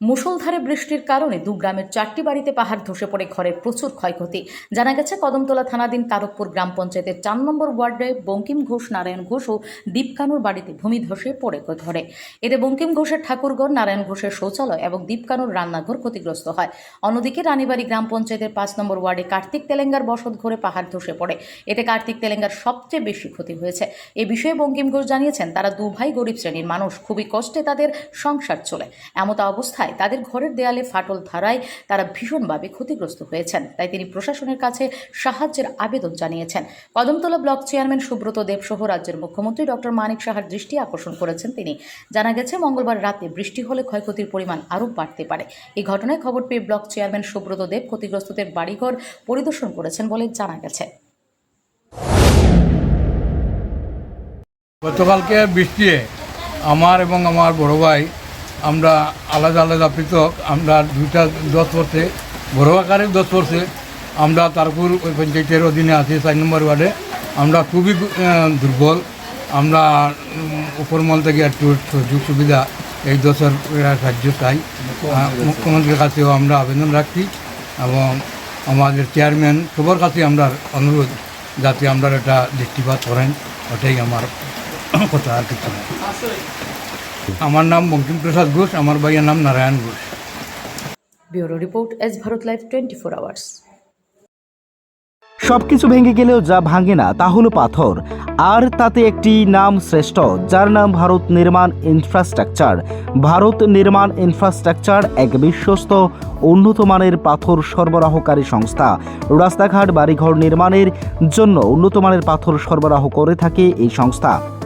মুষলধারে বৃষ্টির কারণে দু গ্রামের চারটি বাড়িতে পাহাড় ধসে পড়ে ঘরের প্রচুর ক্ষয়ক্ষতি। জানা গেছে, কদমতলা থানাধীন তারকপুর গ্রাম পঞ্চায়েতের চার নম্বর ওয়ার্ডে বঙ্কিম ঘোষ, নারায়ণ ঘোষ ও দীপকানুর বাড়িতে ভূমি ধসে পড়ে ধরে। এতে বঙ্কিম ঘোষের ঠাকুরঘর নারায়ণ ঘোষের শৌচালয় এবং দীপকানুর রান্নাঘর ক্ষতিগ্রস্ত হয়। অন্যদিকে, রানীবাড়ি গ্রাম পঞ্চায়েতের পাঁচ নম্বর ওয়ার্ডে কার্তিক তেলেঙ্গার বসত ঘরে পাহাড় ধসে পড়ে। এতে কার্তিক তেলেঙ্গার সবচেয়ে বেশি ক্ষতি হয়েছে। এ বিষয়ে বঙ্কিম ঘোষ জানিয়েছেন, তারা দু ভাই গরিব শ্রেণির মানুষ। খুবই কষ্টে তাদের সংসার চলে। এমত অবস্থায় তাদের ঘরের দেয়ালে ফাটল ধারায় তারা ভীষণভাবে ক্ষতিগ্রস্ত হয়েছেন। তাই তিনি প্রশাসনের কাছে সাহায্যের আবেদন জানিয়েছেন। কদমতলা ব্লক চেয়ারম্যান সুব্রত দেব সহ রাজ্যের মুখ্যমন্ত্রী ডক্টর মানিক সাহার দৃষ্টি আকর্ষণ করেছেন তিনি। জানা গেছে, মঙ্গলবার রাতে বৃষ্টি হলে ক্ষয়ক্ষতির পরিমাণ আরও বাড়তে পারে। এই ঘটনায় খবর পেয়ে ব্লক চেয়ারম্যান সুব্রত দেব ক্ষতিগ্রস্তদের বাড়িঘর পরিদর্শন করেছেন বলে জানা গেছে। গতকালকে বৃষ্টি আমার এবং আমার বড় ভাই আমরা আলাদা আলাদা পৃথক, আমরা দুইটা দশ পড়ছে, বড় দশ পড়ছে। আমরা তারপুর ওই পঞ্চায়েতের অধীনে আছি, চার নম্বর ওয়ার্ডে। আমরা খুবই দুর্বল। আমরা উপরমল থেকে একটু সুযোগ সুবিধা এই দশের সাহায্য চাই। মুখ্যমন্ত্রীর কাছেও আমরা আবেদন রাখছি এবং আমাদের চেয়ারম্যান সবার কাছে আমরা অনুরোধ যাতে আমরা এটা দৃষ্টিপাত করেন, ওটাই আমার কথা আর কিছু আমার নাম বঙ্কিম প্রসাদ ঘোষ আমার ভাইয়ের নাম Narayan Ghosh. Bureau report S Bharat live twenty four hours. সবকিছু ভেঙে গেলেও যা ভাঙে না তা হলো পাথর। আর তাতে একটি নাম শ্রেষ্ঠ যার নাম ভারত নির্মাণ ইনফ্রাস্ট্রাকচার। ভারত নির্মাণ ইনফ্রাস্ট্রাকচার এক বিশ্বস্ত উন্নত মানের পাথর সরবরাহকারী সংস্থা। রাস্তাঘাট বাড়িঘর নির্মাণের জন্য উন্নত মানের পাথর সরবরাহ করে থাকে এই সংস্থা।